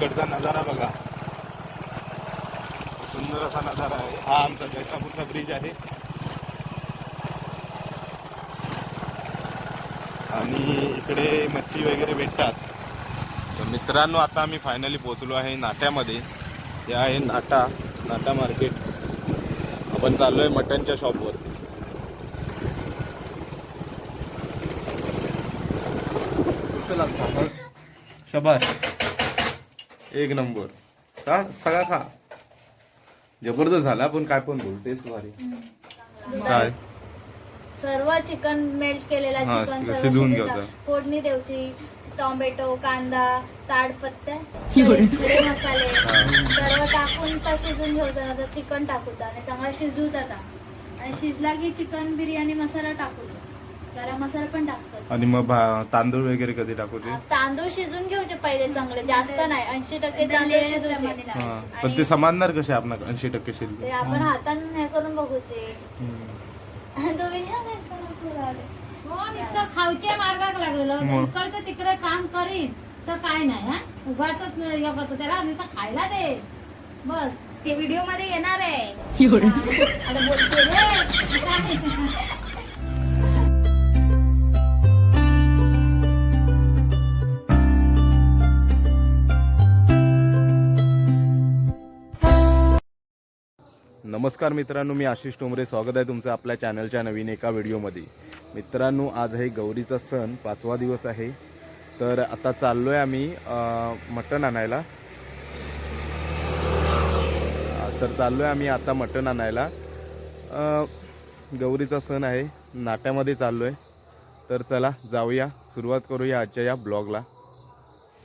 इकडचा नजारा बघा. सुंदर असा नजारा आहे. हा आमचा जैतापूरचा ब्रिज आहे. आणि इकडे मच्छी वगैरे भेटतात. तर मित्रांनो आता आम्ही फायनली पोहोचलो आहे नाट्यामध्ये. हे आहे नाटा नाटा मार्केट आपण चाललोय मटनच्या शॉपवरती शबाश एक नंबर. का सगळा खा. जबरदस्त झाला पण काय पण बोल टेस्ट भारी. काय? सर्व चिकन मेल्ट केलेला हा, चिकन शिजवून सर्व शिजवून घ्यायचं. टाक- फोडणी द्यायची टोमॅटो कांदा ताडपत्ता खडे मसाले. सर्व टाकून तर शिजून घ्यायचं चिकन टाकूचा आणि चांगला शिजूचा आता. आणि शिजला की चिकन बिर्याणी मसाला टाकूचा गरम मसाला पण टाकतात. आणि मग भा- तांदूळ वगैरे कधी टाकूचे? तांदूळ शिजून घ्यायचे पहिले चांगले जास्त नाही ऐंशी टक्के तांदूळ शिजवचे हा पण ते समानणार कसे आपण ऐंशी टक्के ते शिल्लक आपण हाताने हे करून बघूचे. हम्म. तो हो नुसतं खाऊच्या मार्गाक लागलेलो. मग. इकडचं तिकडे काम करीन तर काय नाही हा? उगाच त्याला नुसतं खायला दे. बस. ते व्हिडिओमध्ये येणार आहे. आता बोलते रे. नमस्कार मित्रांनो मी आशिष टोमरे. स्वागत आहे तुमचं आपल्या चॅनलच्या नवीन एका व्हिडिओमध्ये. मित्रांनो आज आहे गौरीचा सण पाचवा दिवस आहे. तर आता चाललो आहे आम्ही मटण आणायला. तर चाललो आहे आम्ही आता मटण आणायला. गौरीचा सण आहे नाट्यामध्ये चाललो आहे तर चला जाऊया. सुरुवात करूया आजच्या या ब्लॉगला.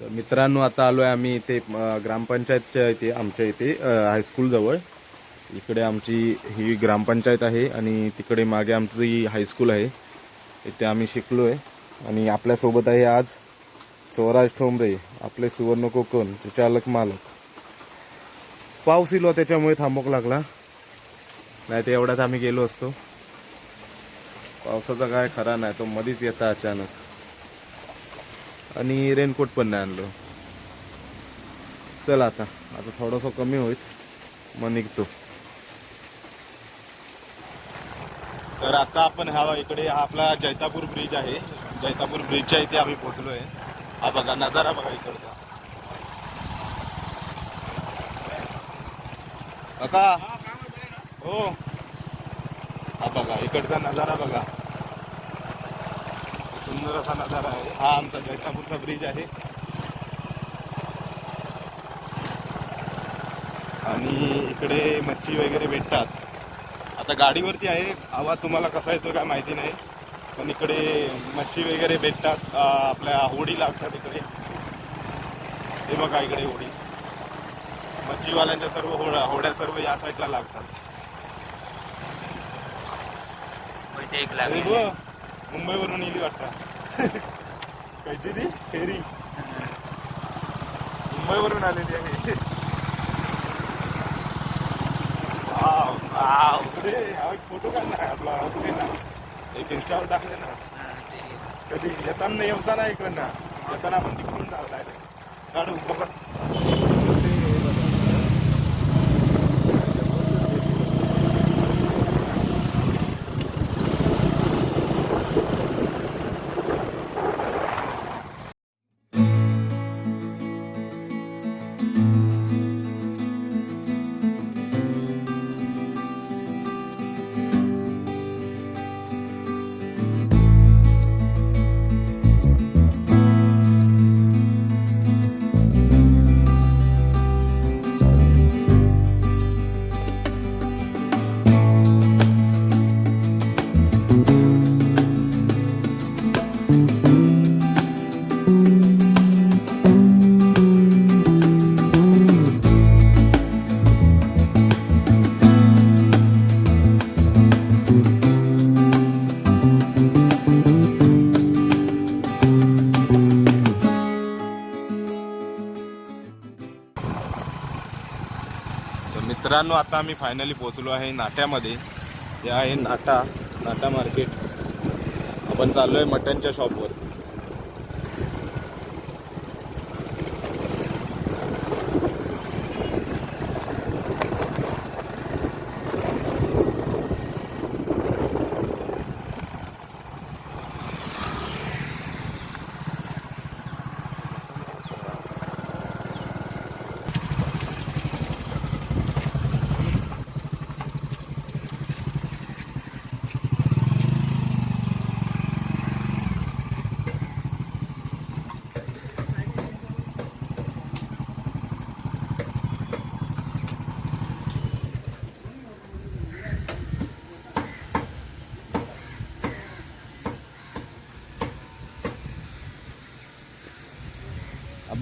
तर मित्रांनो आता आलो आहे आम्ही इथे ग्रामपंचायतच्या इथे आमच्या इथे हायस्कूलजवळ इकडे आमची ही ग्रामपंचायत आहे आणि तिकडे मागे आमची हायस्कूल आहे. इथे आम्ही शिकलो आहे आणि आपल्यासोबत आहे आज स्वराज ठोंबरे आपले सुवर्ण कोकण चालक मालक. पाऊस इलो त्याच्यामुळे थांबवक लागला. नाही तर एवढ्यात आम्ही गेलो असतो. पावसाचा काय खरा नाही तो मध्येच येता अचानक. आणि रेनकोट पण नाही आणलो. चला आता आता थोडंसं कमी होईल मग निघतो. तर आता आपण हा इकडे हा आपला जैतापूर ब्रिज आहे. जैतापूर ब्रिजच्या इथे आम्ही पोहोचलोय. हा बघा नजारा बघा इकडचा. काका? हो. हा बघा इकडचा नजारा बघा. सुंदर असा नजारा आहे. हा आमचा जैतापूरचा ब्रिज आहे. आणि इकडे मच्छी वगैरे भेटतात. आता गाडीवरती आहे. आवाज तुम्हाला कसा येतो काय माहिती नाही. पण इकडे मच्छी वगैरे भेटतात. आपल्या होडी लागतात इकडे. हे बघा इकडे होडी. मच्छीवाल्यांच्या सर्व होड्या होड्या सर्व या साईडला लागतात. मुंबईवरून येली वाटतं. कायची ती फेरी. मुंबईवरून आलेली आहे वाव, वाव. अरे, हा एक फोटो काढला आहे आपला एक इंस्टावर टाकले ना. कधी येताना येवचा ना इकडनं. येताना आपण तिकडून काढू मित्रांनो आता आम्ही फायनली पोहोचलो आहे नाट्यामध्ये. हे आहे नाटा नाटा मार्केट आपण चाललो आहे मटनच्या शॉपवर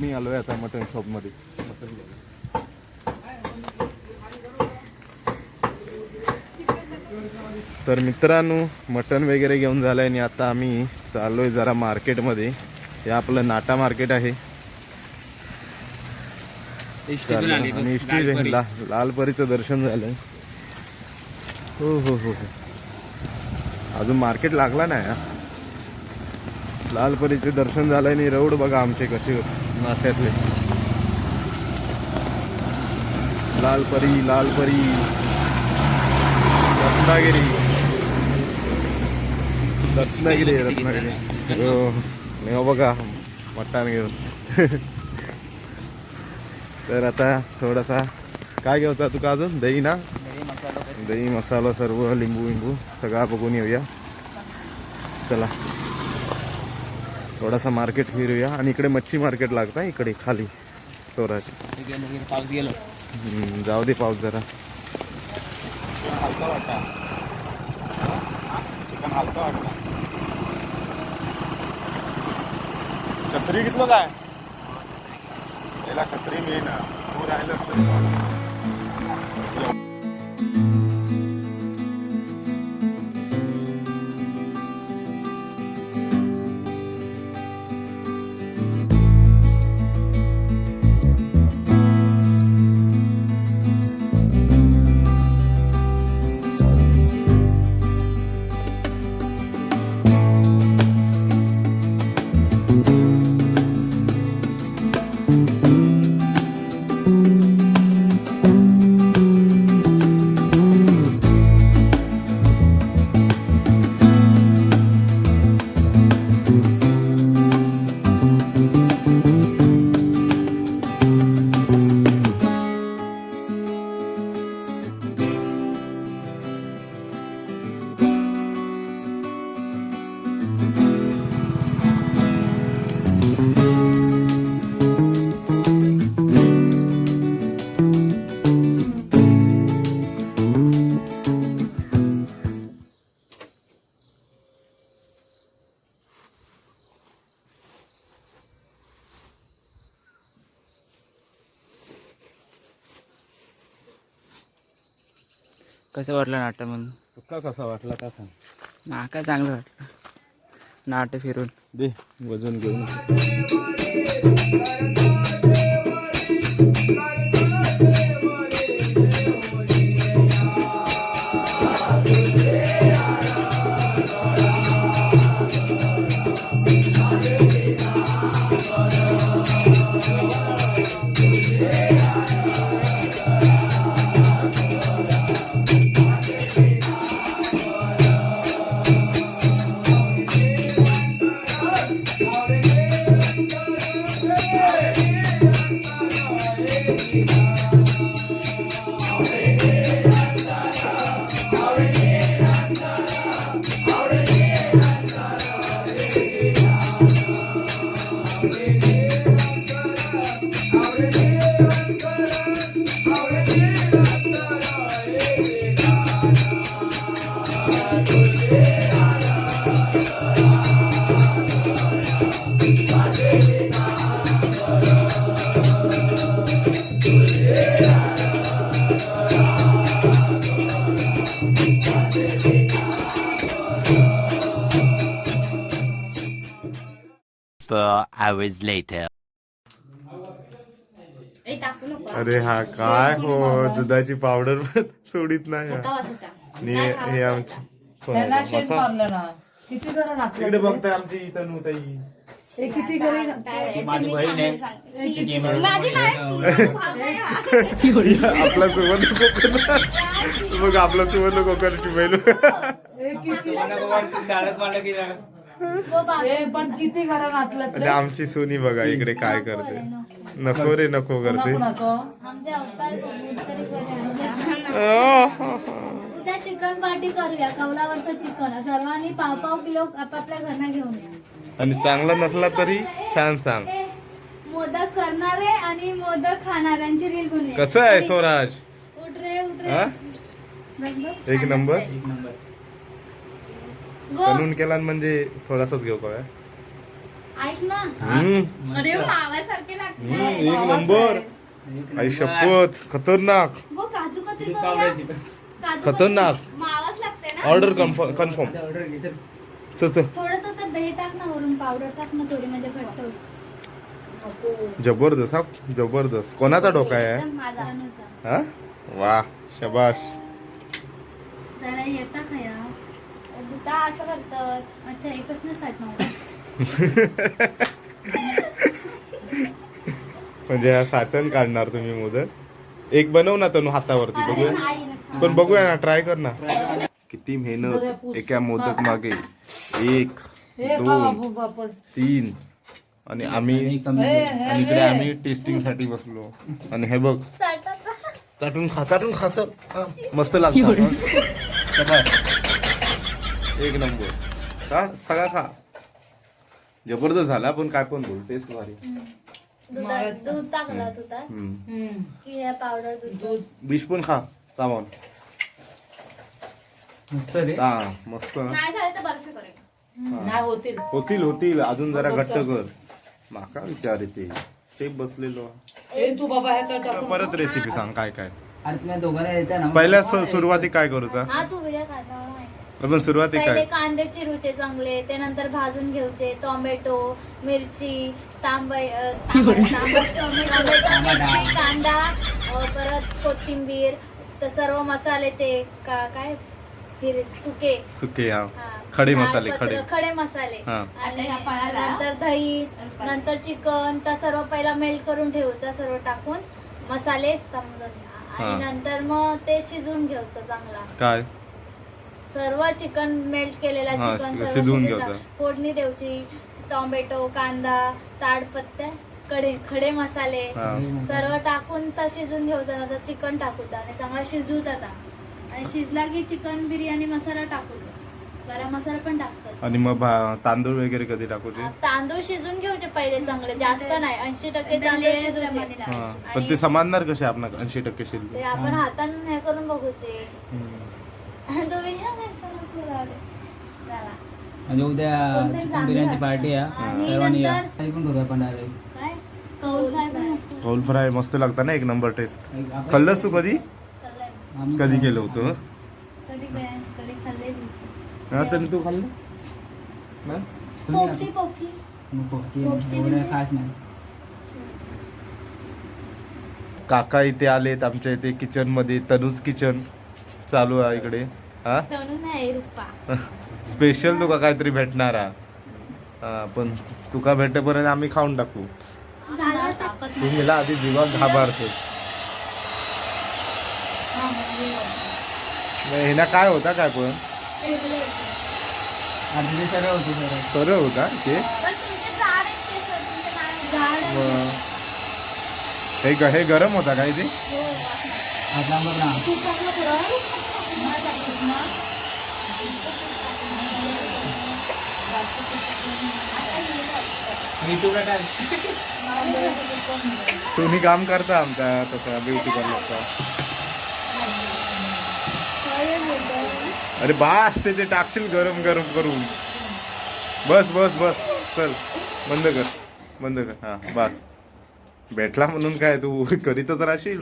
मी आलोय आता मटन शॉपमध्ये मटन तर मित्रांनो मटन वगैरे घेऊन झालंय आणि आता आम्ही चाललोय जरा मार्केटमध्ये. हे आपलं नाटा मार्केट आहे. चाललो. आणि इष्टी ला- लालपरीचं दर्शन झालंय. हो हो हो हो. अजून मार्केट लागला नाही. लालपरीचे दर्शन झालं आणि रौड बघा आमचे कसे नाट्यातले लालपरी लालपरी रत्नागिरी. रत्नागिरी रत्नागिरी. हो, हो बघा मट्टान घेऊन. तर आता थोडासा काय घ्यायचा तुका अजून? दही ना? दही मसाला सर्व लिंबू विंबू सगळा बघून येऊया. चला. थोडासा मार्केट फिरूया आणि इकडे मच्छी मार्केट लागतं हा इकडे खाली स्वराज. पाऊस गेलो. जाऊ दे पाऊस जरा. छत्री घेतलं काय? याला छत्री मेन तू राहिलं कसं वाटलं नाटक म्हणून? तुका कसा वाटला का सांग? नाका चांगलं वाटलं. नाटक फिरून. दे वजन घेऊन. Four hours later. अरे हा काय हो दुधाची पावडर पण सोडित नाही हा. आणि हे आमची त्याला शेण मसा- मारलं ना. किती जण तिकडे नाचलं बघताय आमची इथं नव्हताई हे किती माझी बहीण आहे. आपला सुवर्ण कोकण. बघ आपला सुवर्ण कोकण टिबायलो हे किती चालत मला की नाही. गो बाबा हे पण किती घरा नाचलं आणि आमची सोनी बघा इकडे काय करते. नको. रे नको करते. उद्या चिकन पार्टी करूया कौलावरचं चिकन. सर्वांनी पाव पाव किलो आपापल्या घरना घेऊन या. आणि चांगला नसला तरी छान सांग. मोदक करणारे आणि मोदक खाणाऱ्यांची रील कसं आहे स्वराज? उठ रे उठ रे. हा? बघ, एक नंबर? एक नंबर. गो. बनवून केला म्हणजे थोडासाच घेऊ का? ऐक ना. हम्म, अरे मावासारखे लागते हम्म, एक नंबर. आई शपथ खतरनाक. गो काजू करूया खतरनाक. कतरी. मावाच लागते ना? ऑर्डर कन्फर्म आता order. चल चल. थोडस तर दही टाक ना वरून पावडर टाक ना थोडी म्हणजे घट्ट होईल. जबरदस्त हा जबरदस्त. कोणाचा डोका आहे? माझा हा? वा शबाश जरा येता का या? दुधा असं करतात. अच्छा एकच नाही साठ नव्हता. म्हणजे हा साचन काढणार तुम्ही मोदक. एक बनव ना तनु हातावरती बघूया. पण बघूया ना ट्राय कर ना. किती मेहनत एका मोदक मागे. एक दोन तीन. आणि आम्ही आणि इकडे आम्ही टेस्टिंगसाठी बसलो. आणि हे बघ. चाटून खा चाटून खा चल. हा, मस्त लागतं एक नंबर. का सगळा खा. जबरदस्त झाला पण काय पण बोल टेस्ट भारी. दूध टाकला तुझा. हम्म. की हे पावडर दूध पण खा चावून मस्त रे हा मस्त. नाही झालं तर बर्फी करेल होतील. होतील अजून जरा घट्ट कर. माका विचार येते. शेप बसलेलो. परत रेसिपी सांग काय काय. अरे तुम्ही दोघांना येता ना पहिल्या सु- सुरुवाती काय करूचा? हा तू व्हिडिओ काढता मला माहिती आपण सुरुवाती पहिले काय कांदे चिरूचे चांगले ते नंतर भाजून घ्यायचे. टोमॅटो मिरची तांबई अ, तांबई- तांबट टोमॅटो, मिरची कांदा अ, परत कोथिंबीर तर सर्व मसाले ते का काय? हिर सुके सुके हा हा. खडे मसाले, ताडपत्र, खडे. खडे मसाले हा. आणि ह्या पायाला? नंतर दही नंतर चिकन तर सर्व पहिला मेल्ट करून ठेवायचं सर्व टाकून मसाले समजून हा. आणि नंतर मग ते शिजून घ्यायचं चांगला काय सर्व चिकन मेल्ट केलेला हा, चिकन शिजून सर्व शिजून घ्यायचं. टाक- फोडणी द्यायची टोमॅटो कांदा ताडपत्ते कडे खडे मसाले हा. सर्व टाकून तर शिजून घ्यायचा नंतर चिकन टाकूचा आणि चांगला शिजूचा आता आणि शिजला की चिकन बिर्याणी मसाला टाकूचा. गरम मसाला पण टाकतात. आणि मग भा- तांदूळ वगैरे कधी टाकूचे? तांदूळ शिजून घ्यायचे पहिले चांगले. जास्त नाही ऐंशी टक्के तांदूळ शिजूचे हा पण ते समानणार कसे आपण ऐंशी टक्के ते शिल्लक आपण हाताने हे करून बघूचे. चला. म्हणजे उद्या कोणतरी चिकन बिर्याणीची. पार्टी आणि आहे सर्वांनी या. नंतर- काही पण करूया आपण direct. काय? कौल फ्राय पण कौल फ्राय मस्त लागतं ना एक नंबर टेस्ट. आपण- खाल्लंस तू कधी? कधी केलं होतं? कधी काय? कधी खाल्ले हा तर तू खाल्लं? ना? पोपटी पोपटी. नको ते पोपटी एवढं म्हणजे? खास नाही. काका इथे आलेत आमच्या इथे किचनमध्ये तनुज किचन चालू आहे इकडे. हा? तणू नाही रुपा. स्पेशल तुका काहीतरी भेटणार. हा. हा पण तुका भेटेपर्यंत आम्ही खाऊन टाकू. झालं असं. तू मला आधी जीवात घाबरतो ह्याना काय होता काय पण? आधी सर्व होते सर्व सरळ होता? ते? सर, हे ग- हे गरम होता काय ते? बघ ना. टाक सोनी काम करता आमचा तसा ब्युटी पार्लरचा अरे बास ते ते टाकशील गरम गरम करून. बस बस बस चल. बंद कर बंद कर. हा बस. भेटला म्हणून काय तू? करीतच राहशील.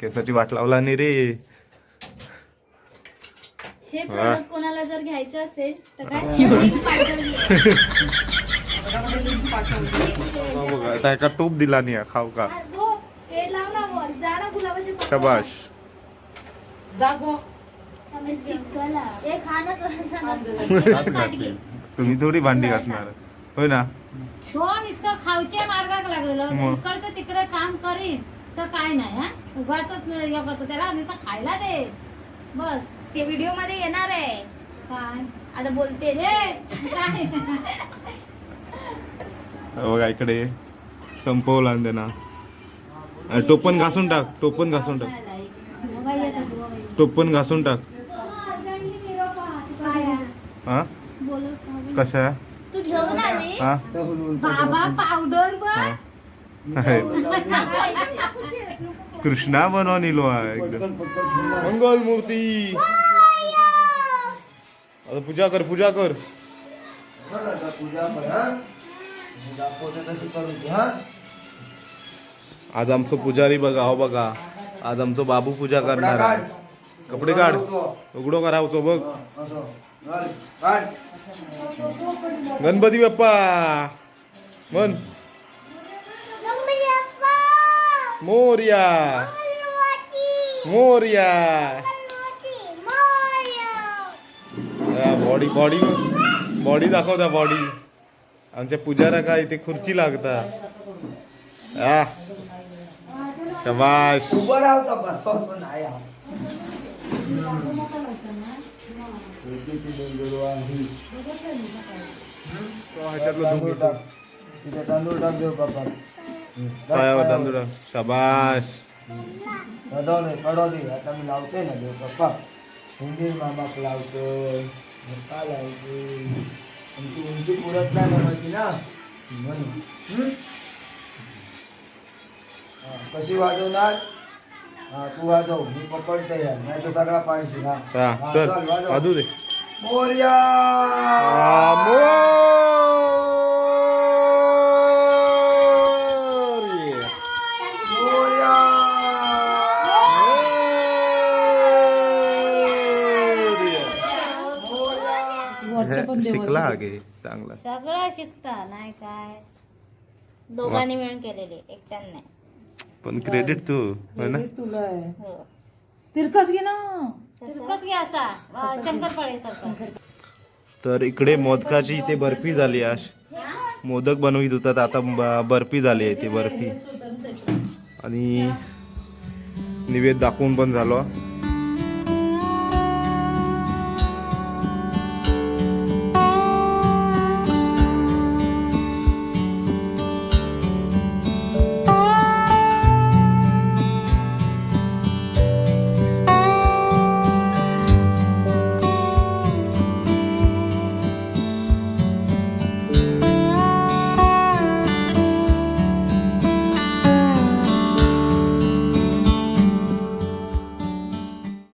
केसाची वाट लावला नाही रे. हे. प्रोडक्ट कोणाला जर घ्यायचं असेल तर काय. बघ, आता एका टोप दिला नाही खाऊ का अरे गो, हे लाव ना वर. जा ना गुलाबाचे फुलं. शबाश. हे ना. हात घासले. तुम्ही थोडी भांडी घासणार. होय ना? छो नुसतं खाऊच्या मार्गाक लागलेलं. मग. इकडचं तिकडे काम करीन तर काय नाही हा? उगाच त्याला नुसतं खायला दे. बस. ते व्हिडिओमध्ये येणार आहे. काय? आता बोलतेस. ए, काय? बघा इकडे. संपवला त्यांना. अरे, टोपण घासून टाक टोपण घासून टाक. टोपण घासून टाक? हा? कशा तू घेऊन आली? हा? बाबा पावडर बघ. आहे. कृष्णा बनवा निलो एकदम. मंगल मूर्ती आता पूजा कर पूजा कर. पूजा कर. आज आमचं पुजारी बघा हो बघा. आज आमचं बाबू पूजा करणार आहे. कपडे काढ. उघडो करावचो बघ. गणपती बाप्पा. मन Morya. Morya. Body body body दाखवता बॉडी आमच्या पुजारा काय इथे खुर्ची लागता. आ शबाश उभं राहतो बस? पण नाही हा. ह्याच्यातलं तांदूळ धुवून टाक. तिथे तांदूळ टाक. देऊ बाप्पा पायावर तांदूळ शबाश कढव नाही कढव दे आता मी लावतोय ना देव बाप्पा. हिंदी मामाक लावतोय मग काय लावते. तुमची उंची पुरत नाही ना म्हणून. हम्म? कशी वाजवणार? हा तू वाजव मी पकडते नाही तर सगळा पाहिजे चल वाजव, वाजव. वाजू दे. मोरया! मोर्या. मोरया शिकला गे चांगला. सगळं शिकता नाही काय? दोघांनी मिळून केलेले एकट्याने. नाही पण क्रेडिट तू हो ना? हो तिरकस घे ना. तिरकस घे असा. शंकरपाळे तर इकडे मोदकाची इथे बर्फी झाली आज मोदक बनवित होतात आता ब- बर्फी झाली आहे ती बर्फी. आणि निवेद दाखवून पण झालो.